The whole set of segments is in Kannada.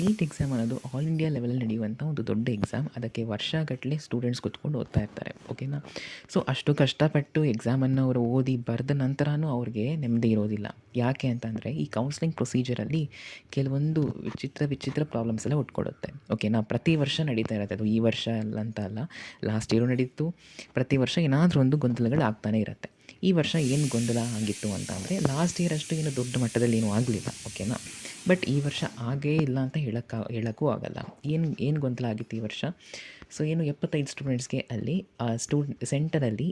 ನೀಟ್ ಎಕ್ಸಾಮ್ ಅನ್ನೋದು ಆಲ್ ಇಂಡಿಯಾ ಲೆವೆಲಲ್ಲಿ ನಡೆಯುವಂಥ ಒಂದು ದೊಡ್ಡ ಎಕ್ಸಾಮ್ ಅದಕ್ಕೆ ವರ್ಷಗಟ್ಟಲೆ ಸ್ಟೂಡೆಂಟ್ಸ್ ಕೂತ್ಕೊಂಡು ಓದ್ತಾ ಇರ್ತಾರೆ ಓಕೆನಾ ಸೊ ಅಷ್ಟು ಕಷ್ಟಪಟ್ಟು ಎಕ್ಸಾಮನ್ನು ಅವರು ಓದಿ ಬರೆದ ನಂತರನೂ ಅವ್ರಿಗೆ ನೆಮ್ಮದಿ ಇರೋದಿಲ್ಲ. ಯಾಕೆ ಅಂತಂದರೆ ಈ ಕೌನ್ಸಿಲಿಂಗ್ ಪ್ರೊಸೀಜರಲ್ಲಿ ಕೆಲವೊಂದು ವಿಚಿತ್ರ ವಿಚಿತ್ರ ಪ್ರಾಬ್ಲಮ್ಸ್ ಎಲ್ಲ ಉಟ್ಕೊಡುತ್ತೆ ಓಕೆನಾ ಪ್ರತಿ ವರ್ಷ ನಡೀತಾ ಇರುತ್ತೆ ಅದು ಈ ವರ್ಷ ಅಲ್ಲ ಅಂತ ಅಲ್ಲ ಲಾಸ್ಟ್ ಇಯರು ನಡೀತು, ಪ್ರತಿ ವರ್ಷ ಏನಾದರೂ ಒಂದು ಗೊಂದಲಗಳು ಆಗ್ತಾನೇ ಇರುತ್ತೆ. ಈ ವರ್ಷ ಏನು ಗೊಂದಲ ಆಗಿತ್ತು ಅಂತ ಅಂದರೆ ಲಾಸ್ಟ್ ಇಯರ್ ಅಷ್ಟು ಏನು ದೊಡ್ಡ ಮಟ್ಟದಲ್ಲಿ ಏನೂ ಆಗಲಿಲ್ಲ ಓಕೆನಾ ಬಟ್ ಈ ವರ್ಷ ಆಗೇ ಇಲ್ಲ ಅಂತ ಹೇಳಕ್ಕ, ಹೇಳೋಕ್ಕೂ ಆಗಲ್ಲ. ಏನು ಏನು ಗೊಂದಲ ಆಗಿತ್ತು ಈ ವರ್ಷ? ಸೊ ಏನು ಎಪ್ಪತ್ತೈದು ಸ್ಟೂಡೆಂಟ್ಸ್ಗೆ ಅಲ್ಲಿ ಸ್ಟೂ ಸೆಂಟರಲ್ಲಿ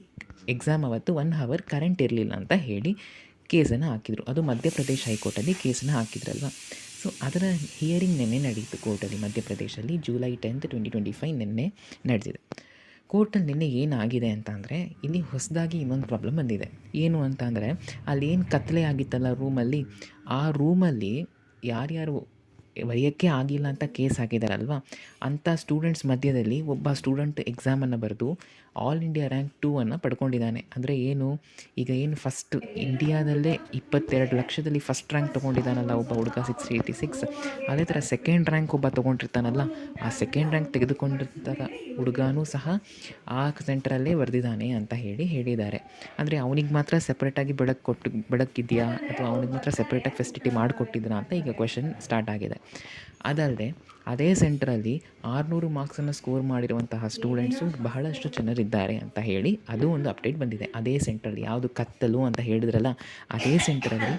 ಎಕ್ಸಾಮ್ ಅವತ್ತು ಒನ್ ಹವರ್ ಕರೆಂಟ್ ಇರಲಿಲ್ಲ ಅಂತ ಹೇಳಿ ಕೇಸನ್ನು ಹಾಕಿದರು. ಅದು ಮಧ್ಯಪ್ರದೇಶ ಹೈಕೋರ್ಟಲ್ಲಿ ಕೇಸನ್ನು ಹಾಕಿದ್ರಲ್ವ? ಸೊ ಅದರ ಹಿಯರಿಂಗ್ ನಿನ್ನೆ ನಡೆಯಿತು ಕೋರ್ಟಲ್ಲಿ ಮಧ್ಯಪ್ರದೇಶಲ್ಲಿ July tenth twenty twenty five ನಿನ್ನೆ ನಡೆದಿದೆ. ಕೋರ್ಟಲ್ಲಿ ನಿನ್ನೆ ಏನಾಗಿದೆ ಅಂತ ಅಂದರೆ ಇಲ್ಲಿ ಹೊಸದಾಗಿ ಇನ್ನೊಂದು ಪ್ರಾಬ್ಲಮ್ ಬಂದಿದೆ. ಏನು ಅಂತ ಅಂದರೆ ಅಲ್ಲಿ ಏನು ಕತ್ತಲೆ ಆಗಿತ್ತಲ್ಲ ರೂಮಲ್ಲಿ ಆ ರೂಮಲ್ಲಿ ಯಾರ್ಯಾರು ಬರೆಯೋಕ್ಕೆ ಆಗಿಲ್ಲ ಅಂತ ಕೇಸ್ ಹಾಕಿದಾರಲ್ವ? ಅಂಥ ಸ್ಟೂಡೆಂಟ್ಸ್ ಮಧ್ಯದಲ್ಲಿ ಒಬ್ಬ ಸ್ಟೂಡೆಂಟ್ ಎಕ್ಸಾಮನ್ನು ಬರೆದು ಆಲ್ ಇಂಡಿಯಾ ರ್ಯಾಂಕ್ ಟೂವನ್ನು ಪಡ್ಕೊಂಡಿದ್ದಾನೆ. ಅಂದರೆ ಏನು? ಈಗ ಏನು ಫಸ್ಟ್ ಇಂಡಿಯಾದಲ್ಲೇ ಇಪ್ಪತ್ತೆರಡು ಲಕ್ಷದಲ್ಲಿ ಫಸ್ಟ್ ರ್ಯಾಂಕ್ ತೊಗೊಂಡಿದ್ದಾನಲ್ಲ ಒಬ್ಬ ಹುಡುಗ ಸಿಕ್ಸ್ ಏಯ್ಟಿ ಸಿಕ್ಸ್ ಅದೇ ಥರ ಸೆಕೆಂಡ್ ರ್ಯಾಂಕ್ ಒಬ್ಬ ತೊಗೊಂಡಿರ್ತಾನಲ್ಲ, ಆ ಸೆಕೆಂಡ್ ರ್ಯಾಂಕ್ ತೆಗೆದುಕೊಂಡಿರ್ತಾರ ಹುಡುಗನೂ ಸಹ ಆ ಸೆಂಟ್ರಲ್ಲೇ ಬರೆದಿದ್ದಾನೆ ಅಂತ ಹೇಳಿ ಹೇಳಿದ್ದಾರೆ. ಅಂದರೆ ಅವನಿಗೆ ಮಾತ್ರ ಸೆಪ್ರೇಟಾಗಿ ಬೆಳಕು ಕೊಟ್ಟು ಬೆಳಕಿದೆಯಾ ಅಥವಾ ಅವನಿಗೆ ಮಾತ್ರ ಸೆಪ್ರೇಟಾಗಿ ಫೆಸಿಲಿಟಿ ಮಾಡಿಕೊಟ್ಟಿದ್ದಾನ ಅಂತ ಈಗ ಕ್ವೆಶನ್ ಸ್ಟಾರ್ಟ್ ಆಗಿದೆ. ಅದಲ್ಲದೆ ಅದೇ ಸೆಂಟ್ರಲ್ಲಿ ಆರುನೂರು ಮಾರ್ಕ್ಸನ್ನು ಸ್ಕೋರ್ ಮಾಡಿರುವಂತಹ ಸ್ಟೂಡೆಂಟ್ಸು ಬಹಳಷ್ಟು ಜನರಿದ್ದಾರೆ ಅಂತ ಹೇಳಿ ಅದು ಒಂದು ಅಪ್ಡೇಟ್ ಬಂದಿದೆ. ಅದೇ ಸೆಂಟ್ರಲ್ಲಿ ಯಾವುದು ಕತ್ತಲು ಅಂತ ಹೇಳಿದ್ರಲ್ಲ, ಅದೇ ಸೆಂಟ್ರಲ್ಲಿ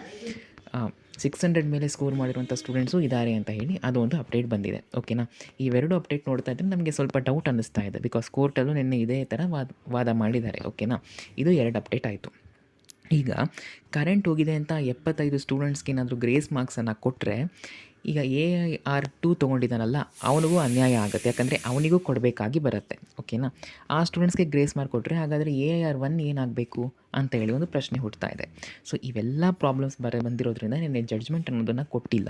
ಸಿಕ್ಸ್ ಹಂಡ್ರೆಡ್ ಮೇಲೆ ಸ್ಕೋರ್ ಮಾಡಿರುವಂಥ ಸ್ಟೂಡೆಂಟ್ಸು ಇದ್ದಾರೆ ಅಂತ ಹೇಳಿ ಅದು ಒಂದು ಅಪ್ಡೇಟ್ ಬಂದಿದೆ. ಓಕೆನಾ? ಇವೆರಡು ಅಪ್ಡೇಟ್ ನೋಡ್ತಾ ಇದ್ದರೆ ನಮಗೆ ಸ್ವಲ್ಪ ಡೌಟ್ ಅನ್ನಿಸ್ತಾ ಇದೆ. ಬಿಕಾಸ್ ಕೋರ್ಟಲ್ಲೂ ನಿನ್ನೆ ಇದೇ ಥರ ವಾದ ವಾದ ಮಾಡಿದ್ದಾರೆ. ಓಕೆನಾ? ಇದು ಎರಡು ಅಪ್ಡೇಟ್ ಆಯಿತು. ಈಗ ಕರೆಂಟ್ ಹೋಗಿದೆ ಅಂತ ಎಪ್ಪತ್ತೈದು ಸ್ಟೂಡೆಂಟ್ಸ್ಗೆ ಏನಾದರೂ ಗ್ರೇಸ್ ಮಾರ್ಕ್ಸನ್ನು ಕೊಟ್ಟರೆ ಈಗ ಎ ಐ ಆರ್ ಟು ತೊಗೊಂಡಿದ್ದಾನಲ್ಲ, ಅವನಿಗೂ ಅನ್ಯಾಯ ಆಗುತ್ತೆ. ಯಾಕಂದರೆ ಅವನಿಗೂ ಕೊಡಬೇಕಾಗಿ ಬರುತ್ತೆ. ಓಕೆನಾ ಆ ಸ್ಟೂಡೆಂಟ್ಸ್ಗೆ ಗ್ರೇಸ್ ಮಾರ್ಕ್ ಕೊಟ್ಟರೆ ಹಾಗಾದರೆ ಎ ಐ ಆರ್ ಒನ್ ಏನಾಗಬೇಕು ಅಂತ ಹೇಳಿ ಒಂದು ಪ್ರಶ್ನೆ ಹುಡ್ತಾ ಇದೆ. ಸೊ ಇವೆಲ್ಲ ಪ್ರಾಬ್ಲಮ್ಸ್ ಬರ, ಬಂದಿರೋದ್ರಿಂದ ನಿನ್ನೆ ಜಡ್ಜ್ಮೆಂಟ್ ಅನ್ನೋದನ್ನು ಕೊಟ್ಟಿಲ್ಲ.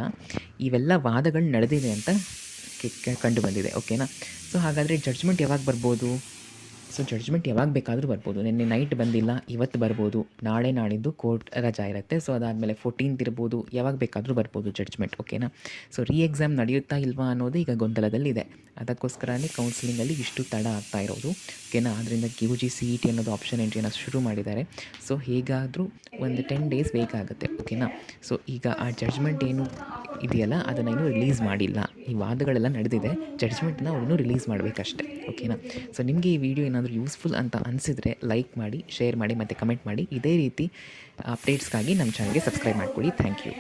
ಇವೆಲ್ಲ ವಾದಗಳು ನಡೆದಿದೆ ಅಂತ ಕಂಡು ಬಂದಿದೆ. ಓಕೆನಾ ಸೊ ಹಾಗಾದರೆ ಜಡ್ಜ್ಮೆಂಟ್ ಯಾವಾಗ ಬರ್ಬೋದು? ಸೊ ಜಡ್ಜ್ಮೆಂಟ್ ಯಾವಾಗ ಬೇಕಾದರೂ ಬರ್ಬೋದು. ನಿನ್ನೆ ನೈಟ್ ಬಂದಿಲ್ಲ, ಇವತ್ತು ಬರ್ಬೋದು, ನಾಳೆ ನಾಳಿದ್ದು ಕೋರ್ಟ್ ರಜಾ ಇರುತ್ತೆ. ಸೊ ಅದಾದಮೇಲೆ ಫೋರ್ಟೀನ್ತ್ ಇರ್ಬೋದು, ಯಾವಾಗ ಬೇಕಾದರೂ ಬರ್ಬೋದು ಜಡ್ಜ್ಮೆಂಟ್ ಓಕೆನಾ ಸೊ ರೀ ಎಕ್ಸಾಮ್ ನಡೆಯುತ್ತಾ ಇಲ್ವಾ ಅನ್ನೋದು ಈಗ ಗೊಂದಲದಲ್ಲಿದೆ. ಅದಕ್ಕೋಸ್ಕರನೇ ಕೌನ್ಸಿಲಿಂಗಲ್ಲಿ ಇಷ್ಟು ತಡ ಆಗ್ತಾ ಇರೋದು ಓಕೆನಾ ಅದರಿಂದ Q G C E T ಅನ್ನೋದು ಆಪ್ಷನ್ ಎಂಟ್ರಿನ ಶುರು ಮಾಡಿದ್ದಾರೆ. ಸೊ ಹೇಗಾದರೂ ಒಂದು ಟೆನ್ ಡೇಸ್ ಬೇಕಾಗುತ್ತೆ ಓಕೆನಾ ಸೊ ಈಗ ಆ ಜಡ್ಜ್ಮೆಂಟ್ ಏನು ಇದೆಯಲ್ಲ, ಅದನ್ನು ಇನ್ನೂ ರಿಲೀಸ್ ಮಾಡಿಲ್ಲ. ಈ ವಾದಗಳೆಲ್ಲ ನಡೆದಿದೆ. ಜಡ್ಜ್ಮೆಂಟ್ನ ಇನ್ನೂ ರಿಲೀಸ್ ಮಾಡಬೇಕಷ್ಟೆ ಓಕೆನಾ ಸೊ ನಿಮಗೆ ಈ ವಿಡಿಯೋ ಏನಾದರೂ ಯೂಸ್ಫುಲ್ ಅಂತ ಅನಿಸಿದರೆ ಲೈಕ್ ಮಾಡಿ ಶೇರ್ ಮಾಡಿ ಮತ್ತು ಕಮೆಂಟ್ ಮಾಡಿ. ಇದೇ ರೀತಿ ಅಪ್ಡೇಟ್ಸ್ಗಾಗಿ ನಮ್ಮ ಚಾನಲ್ಗೆ ಸಬ್ಸ್ಕ್ರೈಬ್ ಮಾಡ್ಕೊಳ್ಳಿ. Thank you